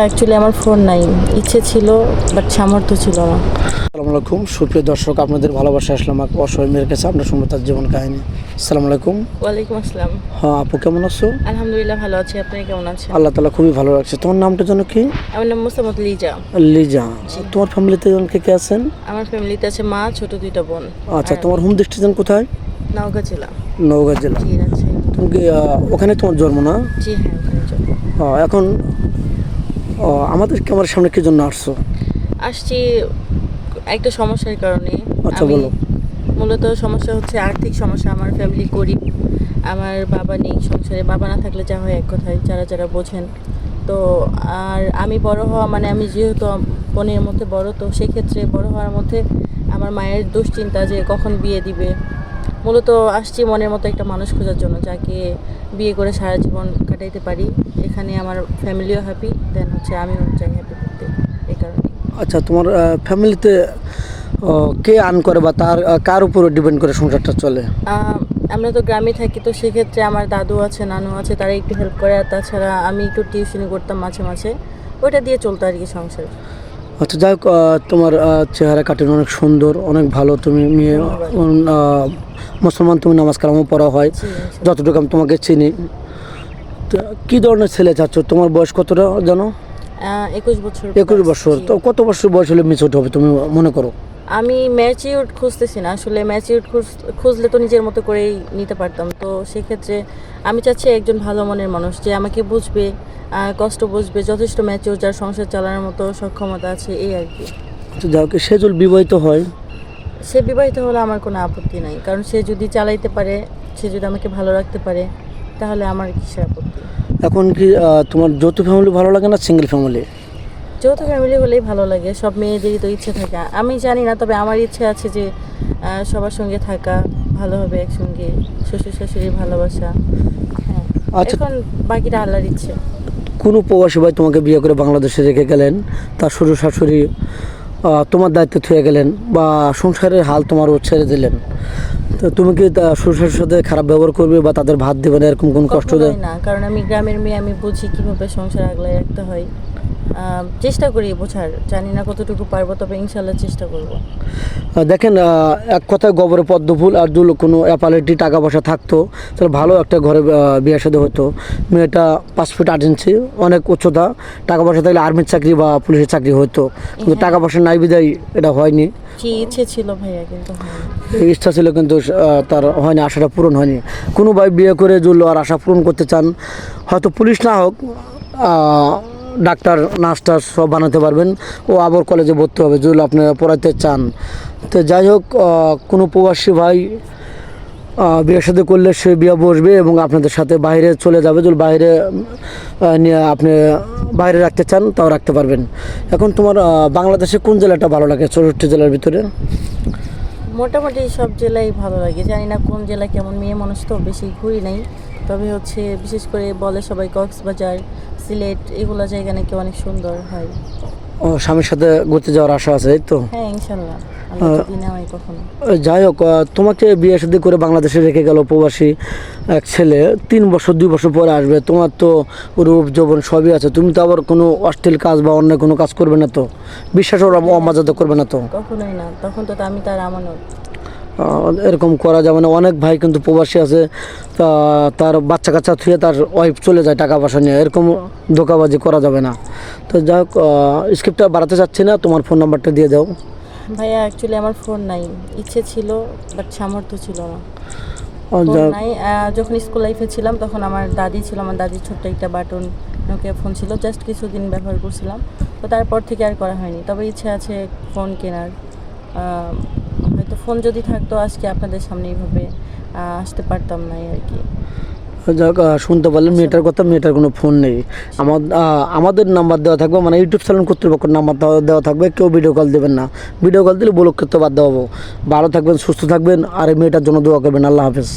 Actually আমার phone নাই। ইচ্ছে ছিল বাট সামর্থ্য ছিল না। আসসালামু আলাইকুম। সুপ্রিয় দর্শক আপনাদের ভালোবাসা আসলাম অসহায় মেয়ের কাছে। আপনার তার জীবন কাহিনী। আসসালামু আলাইকুম। ওয়ালাইকুম আসসালাম। হ্যাঁ আপু কেমন আছো? আলহামদুলিল্লাহ ভালো আছি। আপনি কেমন আছেন? আল্লাহ তালা খুবই ভালো রাখছে। তোমার নামটা যেন কি? আমার নাম মুসামত লিজা। লিজা। তোমার ফ্যামিলিতে যেন কে কে আছেন? আমার ফ্যামিলিতে আছে মা ছোট দুইটা বোন। আচ্ছা তোমার হোম ডিস্ট্রিক্ট কোথায়? নওগাঁ জেলা। নওগাঁ জেলা। জি আছে তুমি কি আহ, ওখানে তোমার জন্ম না? জি হ্যাঁ ওখানে যাব। এখন আহ, আমাদের ক্যামেরার সামনে কি জন্য আসছো? আসছি একটা সমস্যার কারণে। আচ্ছা, বলো। মূলত সমস্যা হচ্ছে আর্থিক সমস্যা আমার ফ্যামিলি গরিব আমার বাবা নেই সংসারে বাবা না থাকলে যা হয় এক কথায় যারা যারা বোঝেন। তো আর আমি বড় হওয়া মানে আমি যেহেতু বোনের মধ্যে বড় তো সেক্ষেত্রে বড় হওয়ার মধ্যে আমার মায়ের দুশ্চিন্তা যে কখন বিয়ে দিবে মূলত আসছি মনের মতো একটা মানুষ খোঁজার জন্য যাকে বিয়ে করে সারা জীবন কাটাইতে পারি। এখানে আমার ফ্যামিলিও হ্যাপি দেন হচ্ছে আমিও চাই হ্যাপি করতে এই কারণে আচ্ছা তোমার ফ্যামিলিতে কে আর্ন করে বা তার কার উপর ডিপেন্ড করে সংসারটা চলে? আমরা তো গ্রামে থাকি তো সেক্ষেত্রে আমার দাদু আছে নানু আছে তারা একটু হেল্প করে। আর তাছাড়া আমি একটু টিউশনি করতাম মাঝে মাঝে। ওইটা দিয়ে চলতো আর কি সংসার। আচ্ছা যাই তোমার চেহারা কাটিন অনেক সুন্দর অনেক ভালো। তুমি মেয়ে মুসলমান তুমি নামাজ কালামও পড়া হয়। যতটুকু আমি তোমাকে চিনি। তো কী ধরনের ছেলে চাচ্ছ? তোমার বয়স কতটা জানো? একুশ বছর একুশ বছর। তো কত বছর বয়স হলে মিচুট হবে তুমি মনে করো? আমি ম্যাচিউড খুঁজতেছি না। আসলে ম্যাচিউড খুঁজলে তো নিজের মতো করেই নিতে পারতাম। তো সেক্ষেত্রে আমি চাচ্ছি একজন ভালো মনের মানুষ যে আমাকে বুঝবে কষ্ট বুঝবে যথেষ্ট ম্যাচিউর যার সংসার চালানোর মতো সক্ষমতা আছে এই আর কি। যাই হোক সে যদি বিবাহিত হয়। সে বিবাহিত হলে আমার কোনো আপত্তি নাই। কারণ সে যদি চালাইতে পারে সে যদি আমাকে ভালো রাখতে পারে তাহলে আমার কিসের আপত্তি? এখন কি তোমার যৌথ ফ্যামিলি ভালো লাগে না সিঙ্গেল ফ্যামিলি যৌথ ফ্যামিলি হলেই ভালো লাগে সব মেয়েদেরই তো ইচ্ছে থাকে। আমি জানি না তবে আমার ইচ্ছে আছে যে সবার সঙ্গে থাকা ভালো হবে একসঙ্গে শ্বশুর শাশুড়ির ভালোবাসা হ্যাঁ। আচ্ছা। এখন বাকিটা আল্লাহর ইচ্ছে। কোনো প্রবাসী ভাই তোমাকে বিয়ে করে বাংলাদেশে রেখে গেলেন? তার শ্বশুর শাশুড়ি তোমার দায়িত্ব থুয়ে গেলেন বা সংসারের হাল তোমার ছেড়ে দিলেন। তো তুমি কি তা- শ্বশুর সাথে খারাপ ব্যবহার করবে বা তাদের ভাত দেবে না এরকম কোন কষ্ট দেয়? না কারণ আমি গ্রামের মেয়ে আমি বুঝি কীভাবে সংসার আগলায় রাখতে হয়। চেষ্টা করি বোঝার। জানি না কতটুকু পারব তবে ইনশাল্লাহ চেষ্টা করব। দেখেন এক কথায় গোবরে পদ্ম ফুল আর দুল কোনো অ্যাপালিটি টাকা পয়সা থাকতো। তাহলে ভালো একটা ঘরে বিয়ে সাথে হতো। মেয়েটা পাঁচ ফিট আট ইঞ্চি অনেক উচ্চতা। টাকা পয়সা থাকলে আর্মির চাকরি বা পুলিশের চাকরি হতো। কিন্তু টাকা পয়সা নাই বিদায় এটা হয়নি। ইচ্ছে ছিল ভাইয়া কিন্তু ইচ্ছা ছিল কিন্তু তার হয়নি আশাটা পূরণ হয়নি। কোনো ভাই বিয়ে করে জুল আর আশা পূরণ করতে চান হয়তো পুলিশ না হোক ডাক্তার, নার্স টার্স সব বানাতে পারবেন। ও আবার কলেজে ভর্তি হবে জুল আপনারা পড়াতে চান। তো যাই হোক কোনো প্রবাসী ভাই বিয়ের সাথে করলে সে বিয়ে বসবে এবং আপনাদের সাথে বাইরে চলে যাবে। যদি বাইরে নিয়ে আপনি বাইরে রাখতে চান, তাও রাখতে পারবেন। এখন তোমার বাংলাদেশে কোন জেলাটা ভালো লাগে? চৌষট্টি জেলার ভিতরে। মোটামুটি সব জেলাই ভালো লাগে। জানি না কোন জেলা কেমন, মেয়ে মানুষ তো বেশি ঘুরি নাই। তবে হচ্ছে বিশেষ করে বলে সবাই কক্সবাজার সিলেট এগুলো জায়গা নাকি অনেক সুন্দর হয়। ও স্বামীর সাথে ঘুরতে যাওয়ার আশা আছে তো? হ্যাঁ ইনশাল্লাহ। যাই হোক তোমাকে বিয়ে শাদী করে বাংলাদেশে রেখে গেল প্রবাসী এক ছেলে। তিন বছর দুই বছর পরে আসবে। তোমার তো রূপ যৌবন সবই আছে। তুমি তো আবার কোনো অশ্লীল কাজ বা অন্য কোনো কাজ করবে না তো? বিশ্বাস ওরা অমর্যাদা করবে না তো? কখনোই না। তখন তো আমি তার আমানত। এরকম করা যাবে না অনেক ভাই কিন্তু প্রবাসী আছে তা তার বাচ্চা কাচ্চা থুয়ে তার ওয়াইফ চলে যায় টাকা পয়সা নিয়ে। এরকম ধোকাবাজি করা যাবে না। তো যাই হোক স্ক্রিপ্টটা বাড়াতে চাচ্ছি না তোমার ফোন নাম্বারটা দিয়ে দাও। ভাইয়া অ্যাকচুয়ালি আমার ফোন নাই। ইচ্ছে ছিল বাট সামর্থ্য ছিল না। নাই। যখন স্কুল লাইফে ছিলাম তখন আমার দাদি ছিল আমার দাদির ছোট্ট একটা বাটন নোকিয়া ফোন ছিল। জাস্ট কিছুদিন ব্যবহার করছিলাম। তো তারপর থেকে আর করা হয়নি। তবে ইচ্ছে আছে ফোন কেনার। হয়তো ফোন যদি থাকতো আজকে আপনাদের সামনে এইভাবে আসতে পারতাম না আর কি। যাক শুনতে পারলেন মেয়েটার কথা মেয়েটার কোনো ফোন নেই। আমার আমাদের নাম্বার দেওয়া থাকবে মানে ইউটিউব চ্যানেল কর্তৃপক্ষের নাম্বার দেওয়া- দেওয়া থাকবে কেউ ভিডিও কল দেবেন না। ভিডিও কল দিলে ব্লক করতে বাধ্য হব। ভালো থাকবেন সুস্থ থাকবেন আর এই মেয়েটার জন্য দোয়া করবেন। আল্লাহ হাফেজ।